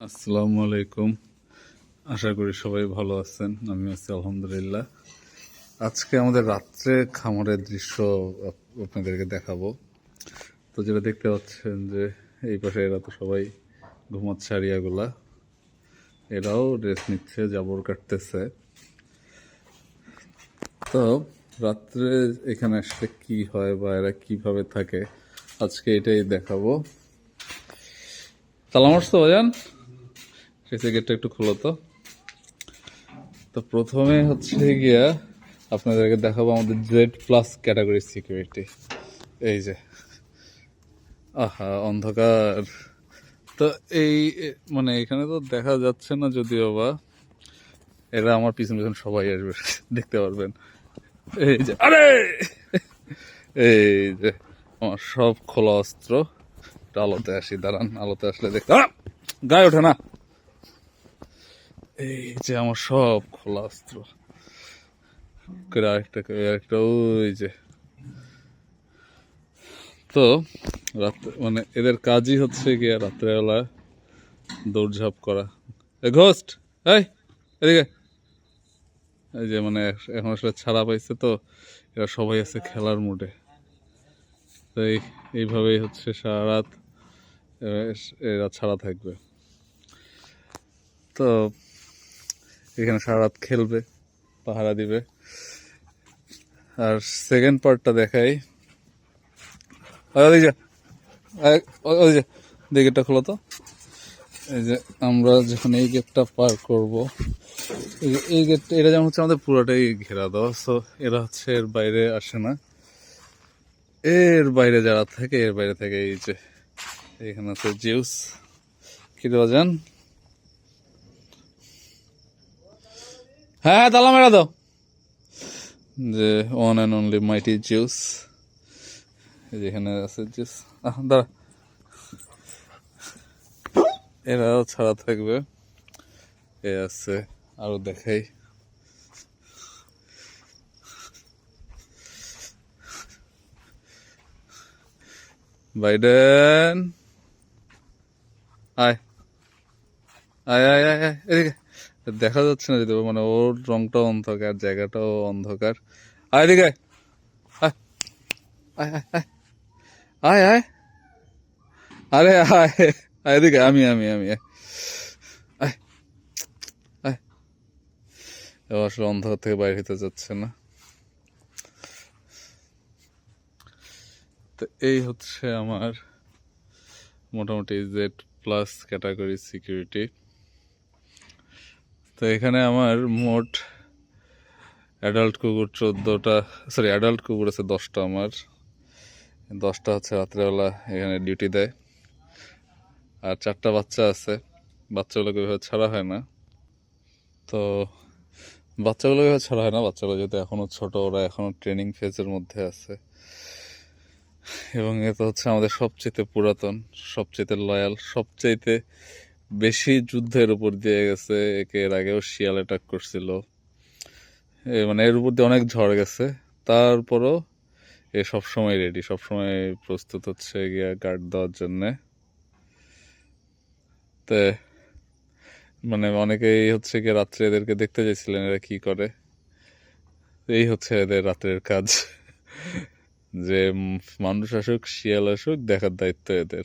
আসসালামু আলাইকুম। আশা করি সবাই ভালো আছেন, আমি আছি আলহামদুলিল্লাহ। আজকে আমাদের রাত্রে খামারের দৃশ্য আপ- আপনাদেরকে দেখাবো। তো যেটা দেখতে পাচ্ছেন যে, এই পাশে এরা তো সবাই ঘুমাচ্ছে আরিয়াগুলা এরাও ড্রেস নিচ্ছে, জাবর কাটতেছে। তো রাত্রে এখানে আসলে কি হয় বা এরা কীভাবে থাকে, আজকে এটাই দেখাবো। তালা মারছো বাজান সেই গেটটা একটু খুলো তো। তো প্রথমে হচ্ছে গিয়া আপনাদেরকে দেখাবো আমাদের জেড প্লাস ক্যাটাগরি সিকিউরিটি এই যে। আহা, অন্ধকার। তো এই মানে এখানে তো দেখা যাচ্ছে না যদিও বা, এরা আমার পিছন পিছন সবাই আসবে, দেখতে পারবেন। এই যে, আরে! এই যে, আমার সব খোলা অস্ত্র। আলোতে আসি, দাঁড়ান, আলোতে আসলে দেখতে গায়ে ওঠে না। এই যে আমার সব খোলা অস্ত্র আরেকটা আরেকটা ওই যে। তো রাত্রে মানে এদের কাজই হচ্ছে গিয়ে রাত্রেবেলা দৌড়ঝাঁপ করা। ঘোস্ট, এই, এদিকে। এই যে মানে এখন আসলে ছাড়া পাইছে তো, এরা সবাই আছে খেলার মুডে তো এই এইভাবেই হচ্ছে সারা রাত এরা ছাড়া থাকবে। তো এখানে সারা রাত খেলবে, পাহারা দিবে। আর সেকেন্ড পার্টটা দেখাই। গেটটা খোলো তো। এই যে আমরা যখন এই গেটটা পার করব, এই যে- এই গেট এটা যেমন হচ্ছে আমাদের পুরোটাই ঘেরা দেওয়া। সো এরা হচ্ছে এর বাইরে আসে না। এর বাইরে যারা থাকে, এর বাইরে থাকে এই যে। এখানে আছে জিউস। কি দেওয়া যান হ্যাঁ হ্যাঁ তালা মেরা দাও। যে one and only mighty Zeus এই যে এখানে আছে আহ, দাঁড়া। এরাও ছাড়া থাকবে। এ আছে, আরও দেখাই। বাইডেন। আয়। আয় আয় আয় আয়, এদিকে। দেখা যাচ্ছে না যদি মানে ওর রংটাও অন্ধকার, জায়গাটাও অন্ধকার। আয় এদিকে আয়। আয় আরে, আয় আয় এদিকে আমি আমি আমি, আয়। আসলে অন্ধকার থেকে বাইরে হতে যাচ্ছে না। তো এই হচ্ছে আমার মোটামুটি জেড প্লাস ক্যাটাগরি সিকিউরিটি তো এখানে আমার মোট অ্যাডাল্ট কুকুর চোদ্দোটা সরি অ্যাডাল্ট কুকুর আছে দশটা আমার। দশটা হচ্ছে রাত্রেবেলা এখানে ডিউটি দেয়। আর চারটা বাচ্চা আছে। বাচ্চাগুলোকে এভাবে ছাড়া হয় না। তো বাচ্চাগুলো এভাবে ছাড়া হয় না? বাচ্চাগুলো যেহেতু এখনও ছোট, ওরা এখনও ট্রেনিং ফেজের মধ্যে আছে। এবং এটা হচ্ছে আমাদের সবচেয়ে পুরাতন সবচেয়ে লয়াল সবচেয়ে বেশি যুদ্ধের উপর দিয়ে গেছে, একে এর আগেও শিয়াল অ্যাটাক করছিল। মানে এর উপর দিয়ে অনেক ঝড় গেছে। তারপরও এ সবসময় রেডি সবসময় প্রস্তুত হচ্ছে গিয়া গার্ড দেওয়ার জন্যে। তে মানে অনেকেই হচ্ছে গিয়ে রাত্রে এদেরকে দেখতে চাইছিলেন এরা কি করে। এই হচ্ছে এদের রাত্রের কাজ। যে মানুষ আসুক, শিয়াল আসুক, দেখার দায়িত্ব এদের।